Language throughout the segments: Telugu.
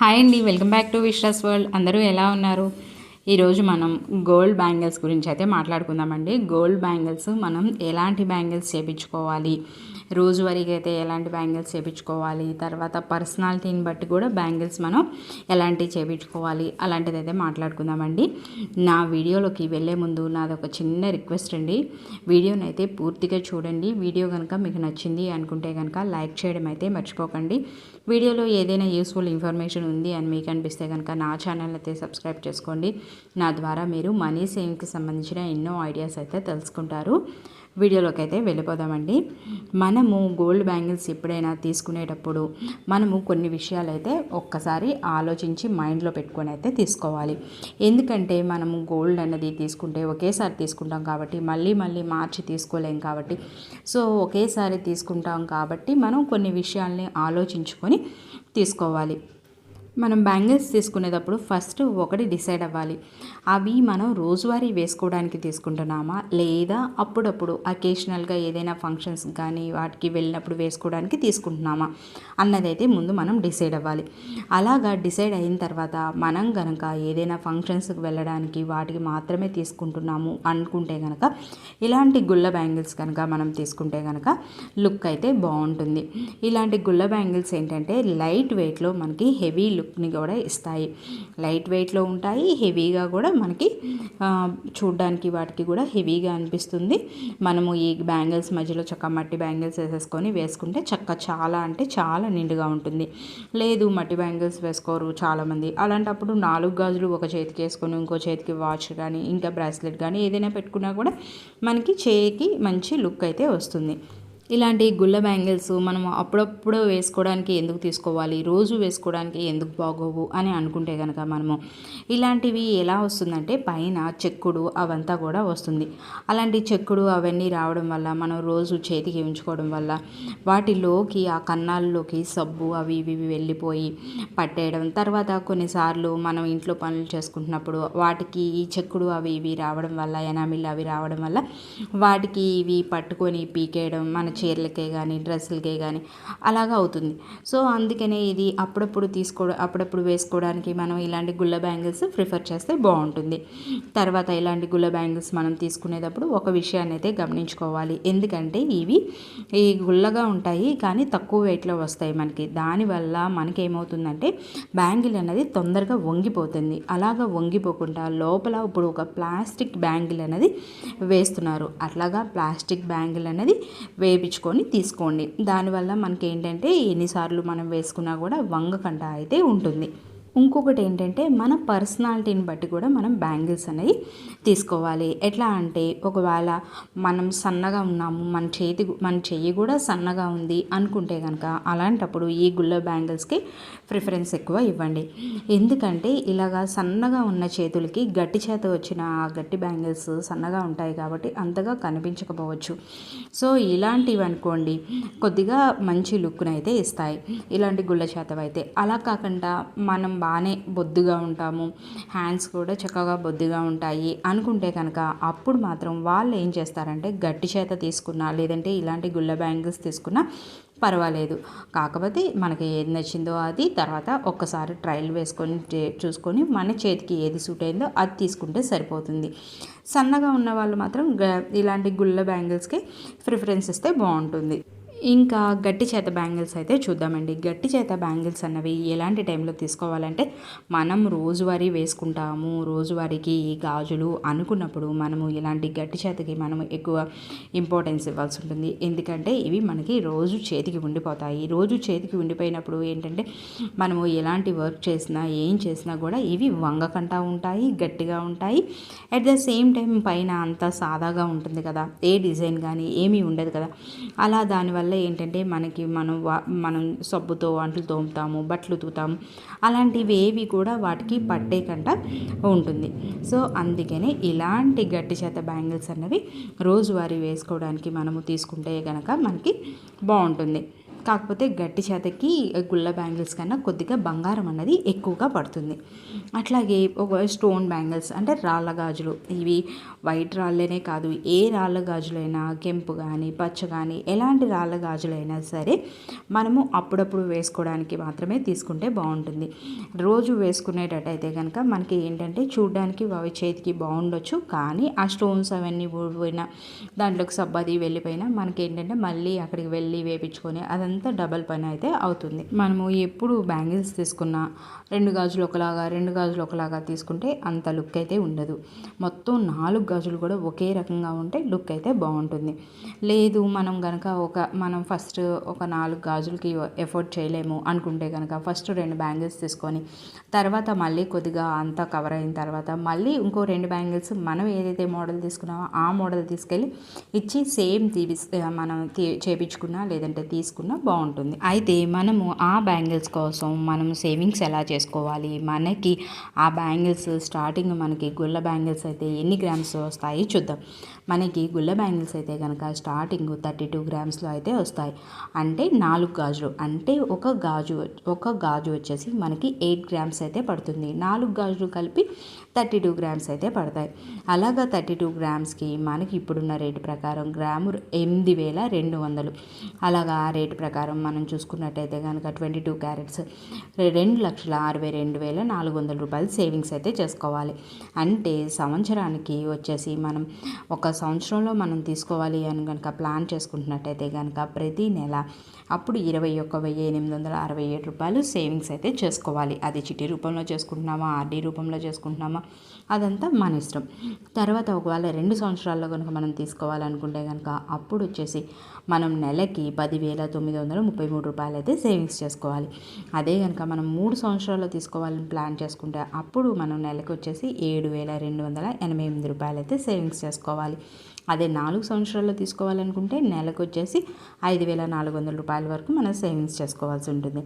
హాయ్ అండి welcome back to Vishwas world. అందరూ ఎలా ఉన్నారు? ఈరోజు మనం గోల్డ్ బ్యాంగిల్స్ గురించి అయితే మాట్లాడుకుందామండి. గోల్డ్ బ్యాంగిల్స్ మనం ఎలాంటి బ్యాంగిల్స్ చేయించుకోవాలి? రోజువారీగా అయితే ఎలాంటి బ్యాంగిల్స్ చేయించుకోవాలి తర్వాత పర్సనాలిటీని బట్టి కూడా బ్యాంగిల్స్ మనం ఎలాంటివి చేయించుకోవాలి అలాంటిది అయితే మాట్లాడుకుందామండి. నా వీడియోలోకి వెళ్ళే ముందు నాది ఒక చిన్న రిక్వెస్ట్ అండి. వీడియోని అయితే పూర్తిగా చూడండి. వీడియో కనుక మీకు నచ్చింది అనుకుంటే కనుక లైక్ చేయడం అయితే మర్చిపోకండి. వీడియోలో ఏదైనా యూస్ఫుల్ ఇన్ఫర్మేషన్ ఉంది అని మీకు అనిపిస్తే కనుక నా ఛానల్ అయితే సబ్స్క్రైబ్ చేసుకోండి. నా ద్వారా మీరు మనీ సేవింగ్కి సంబంధించిన ఎన్నో ఐడియాస్ అయితే తెలుసుకుంటారు. వీడియోలోకి అయితే వెళ్ళిపోదామండి. మనము గోల్డ్ బ్యాంగిల్స్ ఎప్పుడైనా తీసుకునేటప్పుడు మనము కొన్ని విషయాలు అయితే ఒక్కసారి ఆలోచించి మైండ్లో పెట్టుకొని అయితే తీసుకోవాలి. ఎందుకంటే మనము గోల్డ్ అన్నది తీసుకుంటే ఒకేసారి తీసుకుంటాం కాబట్టి మళ్ళీ మళ్ళీ మార్చి తీసుకోలేం కాబట్టి. సో ఒకేసారి తీసుకుంటాం కాబట్టి మనం కొన్ని విషయాల్ని ఆలోచించుకొని తీసుకోవాలి. మనం బ్యాంగిల్స్ తీసుకునేటప్పుడు ఫస్ట్ ఒకటి డిసైడ్ అవ్వాలి. అవి మనం రోజువారీ వేసుకోవడానికి తీసుకుంటున్నామా? లేదా అప్పుడప్పుడు అకేషనల్గా ఏదైనా ఫంక్షన్స్ కానీ వాటికి వెళ్ళినప్పుడు వేసుకోవడానికి తీసుకుంటున్నామా? అన్నదైతే ముందు మనం డిసైడ్ అవ్వాలి. అలాగా డిసైడ్ అయిన తర్వాత మనం కనుక ఏదైనా ఫంక్షన్స్కి వెళ్ళడానికి వాటికి మాత్రమే తీసుకుంటున్నాము అనుకుంటే కనుక ఇలాంటి గుళ్ళ బ్యాంగిల్స్ కనుక మనం తీసుకుంటే కనుక లుక్ అయితే బాగుంటుంది. ఇలాంటి గుళ్ళ బ్యాంగిల్స్ ఏంటంటే లైట్ వెయిట్లో మనకి హెవీ లుక్ లుక్ని కూడా ఇస్తాయి. లైట్ వెయిట్లో ఉంటాయి. హెవీగా కూడా మనకి చూడ్డానికి వాటికి కూడా హెవీగా అనిపిస్తుంది. మనము ఈ బ్యాంగిల్స్ మధ్యలో చక్క మట్టి బ్యాంగిల్స్ వేసేసుకొని వేసుకుంటే చక్క చాలా అంటే చాలా నిండుగా ఉంటుంది. లేదు మట్టి బ్యాంగిల్స్ వేసుకోరు చాలామంది. అలాంటప్పుడు నాలుగు గాజులు ఒక చేతికి వేసుకొని ఇంకో చేతికి వాచ్ కానీ ఇంకా బ్రాస్లెట్ కానీ ఏదైనా పెట్టుకున్నా కూడా మనకి చేయికి మంచి లుక్ అయితే వస్తుంది. ఇలాంటి గుళ్ళ బ్యాంగిల్స్ మనం అప్పుడప్పుడు వేసుకోవడానికి ఎందుకు తీసుకోవాలి? రోజు వేసుకోవడానికి ఎందుకు బాగోవు? అని అనుకుంటే కనుక మనము ఇలాంటివి ఎలా వస్తుందంటే పైన చెక్కుడు అవంతా కూడా వస్తుంది. అలాంటి చెక్కుడు అవన్నీ రావడం వల్ల మనం రోజు చేతికి ఉంచుకోవడం వల్ల వాటిలోకి ఆ కన్నాల్లోకి సబ్బు అవి ఇవి వెళ్ళిపోయి పట్టేయడం. తర్వాత కొన్నిసార్లు మనం ఇంట్లో పనులు చేసుకుంటున్నప్పుడు వాటికి ఈ చెక్కుడు అవి ఇవి రావడం వల్ల ఎనామిల్ అవి రావడం వల్ల వాటికి ఇవి పట్టుకొని పీకేయడం మన చీరలకే కానీ డ్రెస్సులకే కానీ అలాగా అవుతుంది. సో అందుకనే ఇది అప్పుడప్పుడు తీసుకోవడం అప్పుడప్పుడు వేసుకోవడానికి మనం ఇలాంటి గుళ్ళ బ్యాంగిల్స్ ప్రిఫర్ చేస్తే బాగుంటుంది. తర్వాత ఇలాంటి గుళ్ళ బ్యాంగిల్స్ మనం తీసుకునేటప్పుడు ఒక విషయాన్ని అయితే గమనించుకోవాలి. ఎందుకంటే ఇవి ఈ గుళ్ళగా ఉంటాయి కానీ తక్కువ వెయిట్లో వస్తాయి మనకి. దానివల్ల మనకి ఏమవుతుందంటే బ్యాంగిల్ అనేది తొందరగా వంగిపోతుంది. అలాగా వంగిపోకుండా లోపల ఇప్పుడు ఒక ప్లాస్టిక్ బ్యాంగిల్ అనేది వేస్తున్నారు. అట్లాగా ప్లాస్టిక్ బ్యాంగిల్ అనేది వే వేపించుకొని తీసుకోండి. దానివల్ల మనకి ఏంటంటే ఎన్నిసార్లు మనం వేసుకున్నా కూడా వంగకంట అయితే ఉంటుంది. ఇంకొకటి ఏంటంటే మన పర్సనాలిటీని బట్టి కూడా మనం బ్యాంగిల్స్ అనేది తీసుకోవాలి. ఎట్లా అంటే ఒకవేళ మనం సన్నగా ఉన్నాము మన చేతి మన చెయ్యి కూడా సన్నగా ఉంది అనుకుంటే కనుక అలాంటప్పుడు ఈ గుళ్ళ బ్యాంగిల్స్కి ప్రిఫరెన్స్ ఎక్కువ ఇవ్వండి. ఎందుకంటే ఇలాగా సన్నగా ఉన్న చేతులకి గట్టి చేత వచ్చిన ఆ గట్టి బ్యాంగిల్స్ సన్నగా ఉంటాయి కాబట్టి అంతగా కనిపించకపోవచ్చు. సో ఇలాంటివి అనుకోండి కొద్దిగా మంచి లుక్నైతే ఇస్తాయి. ఇలాంటి గుళ్ళ చేతవైతే. అలా కాకుండా మనం బాగానే బొద్దుగా ఉంటాము. హ్యాండ్స్ కూడా చక్కగా బొద్దుగా ఉంటాయి అనుకుంటే కనుక అప్పుడు మాత్రం వాళ్ళు ఏం చేస్తారంటే గట్టి చేత తీసుకున్నా లేదంటే ఇలాంటి గుళ్ళ బ్యాంగిల్స్ తీసుకున్నా పర్వాలేదు. కాకపోతే మనకి ఏది నచ్చిందో అది తర్వాత ఒక్కసారి ట్రయల్ వేసుకొని చూసుకొని మన చేతికి ఏది సూట్ అయిందో అది తీసుకుంటే సరిపోతుంది. సన్నగా ఉన్న వాళ్ళు మాత్రం ఇలాంటి గుళ్ళ బ్యాంగిల్స్కి ప్రిఫరెన్స్ ఇస్తే బాగుంటుంది. ఇంకా గట్టి చేత బ్యాంగిల్స్ అయితే చూద్దామండి. గట్టి చేత బ్యాంగిల్స్ అన్నవి ఎలాంటి టైంలో తీసుకోవాలంటే మనం రోజువారీ వేసుకుంటాము. రోజువారీకి ఈ గాజులు అనుకున్నప్పుడు మనము ఇలాంటి గట్టి చేతకి మనం ఎక్కువ ఇంపార్టెన్స్ ఇవ్వాల్సి ఉంటుంది. ఎందుకంటే ఇవి మనకి రోజు చేతికి ఉండిపోతాయి. రోజు చేతికి ఉండిపోయినప్పుడు ఏంటంటే మనము ఎలాంటి వర్క్ చేసినా ఏం చేసినా కూడా ఇవి వంగకంటా ఉంటాయి గట్టిగా ఉంటాయి. అట్ ద సేమ్ టైం పైన అంతా సాదాగా ఉంటుంది కదా. ఏ డిజైన్ కానీ ఏమీ ఉండదు కదా. అలా దానివల్ల వల్ల ఏంటంటే మనకి మనం మనం సబ్బుతో అంట్లు తోముతాము బట్టలు ఉతుకుతాము అలాంటివి ఏవి కూడా వాటికి పట్టే కంట ఉంటుంది. సో అందుకనే ఇలాంటి గట్టి చేత బ్యాంగిల్స్ అన్నవి రోజువారీ వేసుకోవడానికి మనము తీసుకుంటే కనుక మనకి బాగుంటుంది. కాకపోతే గట్టి చేతకి గుల్ల బ్యాంగిల్స్ కన్నా కొద్దిగా బంగారం అన్నది ఎక్కువగా పడుతుంది. అట్లాగే ఒక స్టోన్ బ్యాంగిల్స్ అంటే రాళ్ళ గాజులు. ఇవి వైట్ రాళ్ళనే కాదు ఏ రాళ్ళ గాజులైనా కెంపు కానీ పచ్చ కానీ ఎలాంటి రాళ్ళ గాజులైనా సరే మనము అప్పుడప్పుడు వేసుకోవడానికి మాత్రమే తీసుకుంటే బాగుంటుంది. రోజు వేసుకునేటట్టయితే కనుక మనకి ఏంటంటే చూడడానికి అవి చేతికి బాగుండొచ్చు కానీ ఆ స్టోన్స్ అవన్నీ పోయినా దాంట్లోకి సబ్బది వెళ్ళిపోయినా మనకి ఏంటంటే మళ్ళీ అక్కడికి వెళ్ళి వేపించుకొని అదంతా డబల్ పని అయితే అవుతుంది. మనము ఎప్పుడు బ్యాంగిల్స్ తీసుకున్నా రెండు గాజులు ఒకలాగా రెండు గాజులు ఒకలాగా తీసుకుంటే అంత లుక్ అయితే ఉండదు. మొత్తం నాలుగు గాజులు కూడా ఒకే రకంగా ఉంటే లుక్ అయితే బాగుంటుంది. లేదు మనం కనుక ఒక మనం ఫస్ట్ ఒక నాలుగు గాజులకి ఎఫోర్డ్ చేయలేము అనుకుంటే కనుక ఫస్ట్ రెండు బ్యాంగిల్స్ తీసుకొని తర్వాత మళ్ళీ కొద్దిగా అంతా కవర్ అయిన తర్వాత మళ్ళీ ఇంకో రెండు బ్యాంగిల్స్ మనం ఏదైతే మోడల్ తీసుకున్నామో ఆ మోడల్ తీసుకెళ్ళి ఇచ్చి సేమ్ తీపి మనం చేపించుకున్నా లేదంటే తీసుకున్నా బాగుంటుంది. అయితే మనము ఆ బ్యాంగిల్స్ కోసం మనం సేవింగ్స్ ఎలా చేసుకోవాలి? మనకి ఆ బ్యాంగిల్స్ స్టార్టింగ్ మనకి గుల్ల బ్యాంగిల్స్ అయితే ఎన్ని గ్రామ్స్ వస్తాయి చూద్దాం. మనకి గుల్ల బ్యాంగిల్స్ అయితే కనుక స్టార్టింగ్ థర్టీ టూ గ్రామ్స్లో అయితే వస్తాయి. అంటే నాలుగు గాజులు. అంటే ఒక గాజు ఒక గాజు వచ్చేసి మనకి ఎయిట్ గ్రామ్స్ అయితే పడుతుంది. నాలుగు గాజులు కలిపి థర్టీ టూ గ్రామ్స్ అయితే పడతాయి. అలాగా థర్టీ టూ గ్రామ్స్కి మనకి ఇప్పుడున్న రేటు ప్రకారం గ్రాము ఎనిమిది వేల రెండు వందలు. అలాగా ఆ రేటు ప్రకారం మనం చూసుకున్నట్టయితే కనుక ట్వంటీ టూ క్యారెట్స్ రెండు లక్షల అరవై రెండు వేల నాలుగు వందల రూపాయలు సేవింగ్స్ అయితే చేసుకోవాలి. అంటే సంవత్సరానికి వచ్చేసి మనం ఒక సంవత్సరంలో మనం తీసుకోవాలి అని కనుక ప్లాన్ చేసుకుంటున్నట్టయితే కనుక ప్రతి నెల అప్పుడు ఇరవై ఒక్క వెయ్యి ఎనిమిది వందల అరవై ఏడు రూపాయలు సేవింగ్స్ అయితే చేసుకోవాలి. అది చిట్టి రూపంలో చేసుకుంటున్నామా ఆర్డీ రూపంలో చేసుకుంటున్నామా అదంతా మన ఇష్టం. తర్వాత ఒకవేళ రెండు సంవత్సరాల్లో కనుక మనం తీసుకోవాలనుకుంటే కనుక అప్పుడు వచ్చేసి మనం నెలకి పదివేల తొమ్మిది వందల ముప్పై మూడు రూపాయలు అయితే సేవింగ్స్ చేసుకోవాలి. అదే కనుక మనం మూడు సంవత్సరాల్లో తీసుకోవాలని ప్లాన్ చేసుకుంటే అప్పుడు మనం నెలకు వచ్చేసి ఏడు వేల రెండు వందల ఎనభై ఎనిమిది రూపాయలు అయితే సేవింగ్స్ చేసుకోవాలి. అదే నాలుగు సంవత్సరాల్లో తీసుకోవాలనుకుంటే నెలకు వచ్చేసి ఐదు వేల నాలుగు వందల రూపాయల వరకు మనం సేవింగ్స్ చేసుకోవాల్సి ఉంటుంది.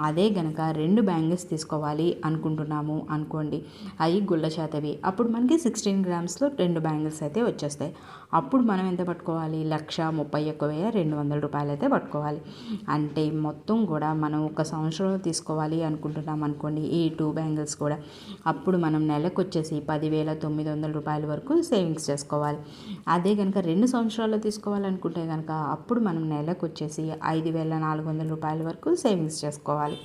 అదే గనక రెండు బ్యాంగిల్స్ తీసుకోవాలి అనుకుంటున్నాము అనుకోండి అవి గుళ్ళ చేతవి. అప్పుడు మనకి సిక్స్టీన్ గ్రామ్స్లో రెండు బ్యాంగిల్స్ అయితే వచ్చేస్తాయి. అప్పుడు మనం ఎంత పట్టుకోవాలి? లక్ష ముప్పై ఒక్క వెయ్యి రెండు వందల రూపాయలు అయితే పట్టుకోవాలి. అంటే మొత్తం కూడా మనం ఒక సంవత్సరంలో తీసుకోవాలి అనుకుంటున్నాం అనుకోండి ఈ టూ బ్యాంగిల్స్ కూడా. అప్పుడు మనం నెలకు వచ్చేసి పదివేల తొమ్మిది వందల రూపాయల వరకు సేవింగ్స్ చేసుకోవాలి. అదే కనుక రెండు సంవత్సరాల్లో తీసుకోవాలనుకుంటే కనుక అప్పుడు మనం నెలకు వచ్చేసి ఐదు వేల నాలుగు వందల రూపాయల వరకు సేవింగ్స్ చేసుకోవాలి.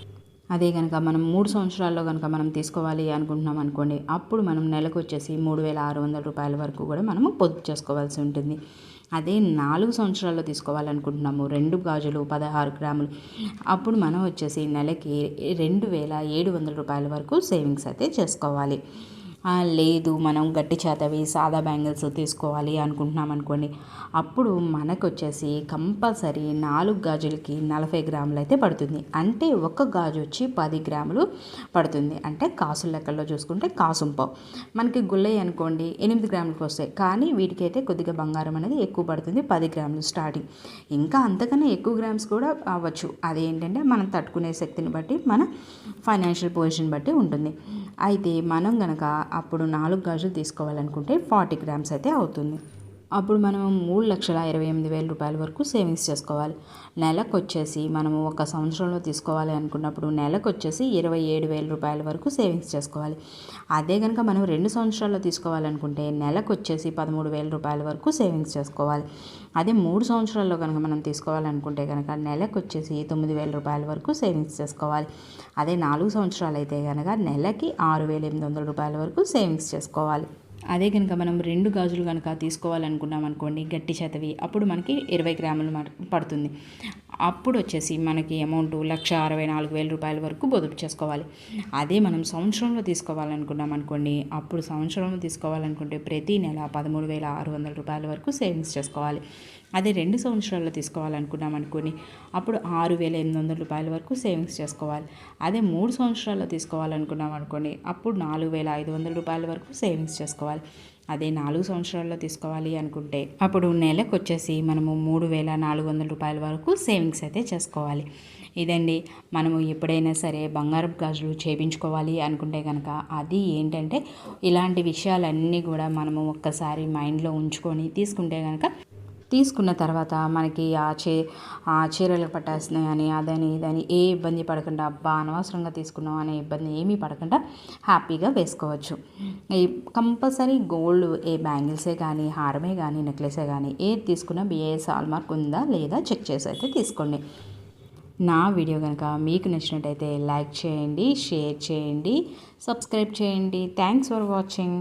అదే కనుక మనం మూడు సంవత్సరాల్లో కనుక మనం తీసుకోవాలి అనుకుంటున్నాం అనుకోండి అప్పుడు మనం నెలకు వచ్చేసి మూడు వేల ఆరు వందల రూపాయల వరకు కూడా మనము పొదుపు చేసుకోవాల్సి ఉంటుంది. అదే నాలుగు సంవత్సరాల్లో తీసుకోవాలనుకుంటున్నాము రెండు గాజులు పదహారు గ్రాములు అప్పుడు మనం వచ్చేసి నెలకి రెండు వేల ఏడు వందల రూపాయల వరకు సేవింగ్స్ అయితే చేసుకోవాలి. లేదు మనం గట్టి చేతవి సాదా బ్యాంగిల్స్ తీసుకోవాలి అనుకుంటున్నాం అనుకోండి. అప్పుడు మనకు వచ్చేసి కంపల్సరీ నాలుగు గాజులకి నలభై గ్రాములు అయితే పడుతుంది. అంటే ఒక గాజు వచ్చి పది గ్రాములు పడుతుంది. అంటే కాసుల లెక్కల్లో చూసుకుంటే కాసుంపావు మనకి గుల్లయ్య అనుకోండి ఎనిమిది గ్రాములకు వస్తాయి. కానీ వీటికైతే కొద్దిగా బంగారం అనేది ఎక్కువ పడుతుంది పది గ్రాములు స్టార్టింగ్. ఇంకా అంతకన్నా ఎక్కువ గ్రామ్స్ కూడా అవ్వచ్చు. అదేంటంటే మనం తట్టుకునే శక్తిని బట్టి మన ఫైనాన్షియల్ పొజిషన్ బట్టి ఉంటుంది. అయితే మనం గనక అప్పుడు నాలుగు గాజులు తీసుకోవాలనుకుంటే ఫార్టీ గ్రామ్స్ అయితే అవుతుంది. అప్పుడు మనం మూడు లక్షల ఇరవై ఎనిమిది వేల రూపాయల వరకు సేవింగ్స్ చేసుకోవాలి. నెలకు వచ్చేసి మనము ఒక సంవత్సరంలో తీసుకోవాలి అనుకున్నప్పుడు నెలకు వచ్చేసి ఇరవై ఏడు వేల రూపాయల వరకు సేవింగ్స్ చేసుకోవాలి. అదే కనుక మనం రెండు సంవత్సరాల్లో తీసుకోవాలనుకుంటే నెలకు వచ్చేసి పదమూడు వేల రూపాయల వరకు సేవింగ్స్ చేసుకోవాలి. అదే మూడు సంవత్సరాల్లో కనుక మనం తీసుకోవాలనుకుంటే కనుక నెలకు వచ్చేసి తొమ్మిది వేల రూపాయల వరకు సేవింగ్స్ చేసుకోవాలి. అదే నాలుగు సంవత్సరాలు అయితే కనుక నెలకి ఆరు వేల ఎనిమిది వందల రూపాయల వరకు సేవింగ్స్ చేసుకోవాలి. అదే కనుక మనం రెండు గాజులు కనుక తీసుకోవాలనుకున్నాం అనుకోండి గట్టి చేతవి అప్పుడు మనకి ఇరవై గ్రాములు పడుతుంది. అప్పుడు వచ్చేసి మనకి అమౌంట్ లక్ష అరవై నాలుగు వేల రూపాయల వరకు పొదుపు చేసుకోవాలి. అదే మనం సంవత్సరంలో తీసుకోవాలనుకున్నాం అనుకోండి అప్పుడు సంవత్సరంలో తీసుకోవాలనుకుంటే ప్రతి నెల పదమూడు వేల ఆరు వందల రూపాయల వరకు సేవింగ్స్ చేసుకోవాలి. అదే రెండు సంవత్సరాల్లో తీసుకోవాలనుకున్నాం అనుకోని అప్పుడు ఆరు వేల ఎనిమిది వందల రూపాయల వరకు సేవింగ్స్ చేసుకోవాలి. అదే మూడు సంవత్సరాల్లో తీసుకోవాలనుకున్నాం అనుకోండి అప్పుడు నాలుగు వేల ఐదు వందల రూపాయల వరకు సేవింగ్స్ చేసుకోవాలి. అదే నాలుగు సంవత్సరాల్లో తీసుకోవాలి అనుకుంటే అప్పుడు నెలకు వచ్చేసి మనము మూడు వేల నాలుగు వందల రూపాయల వరకు సేవింగ్స్ అయితే చేసుకోవాలి. ఇదండి మనము ఎప్పుడైనా సరే బంగారపు గాజులు చేయించుకోవాలి అనుకుంటే కనుక అది ఏంటంటే ఇలాంటి విషయాలన్నీ కూడా మనము ఒక్కసారి మైండ్లో ఉంచుకొని తీసుకుంటే కనుక తీసుకున్న తర్వాత మనకి ఆ చే ఆ చీరలు పట్టేస్తున్నాయి అని అదని ఇదని ఏ ఇబ్బంది పడకుండా అబ్బా అనవసరంగా తీసుకున్నాం అనే ఇబ్బంది ఏమీ పడకుండా హ్యాపీగా వేసుకోవచ్చు. ఈ కంపల్సరీ గోల్డ్ ఏ బ్యాంగిల్సే కానీ హారమే కానీ నెక్లెసే కానీ ఏది తీసుకున్నా బిఏఎస్ హాల్మార్క్ ఉందా లేదా చెక్ చేసి అయితే తీసుకోండి. నా వీడియో కనుక మీకు నచ్చినట్టయితే లైక్ చేయండి షేర్ చేయండి సబ్స్క్రైబ్ చేయండి. Thanks for watching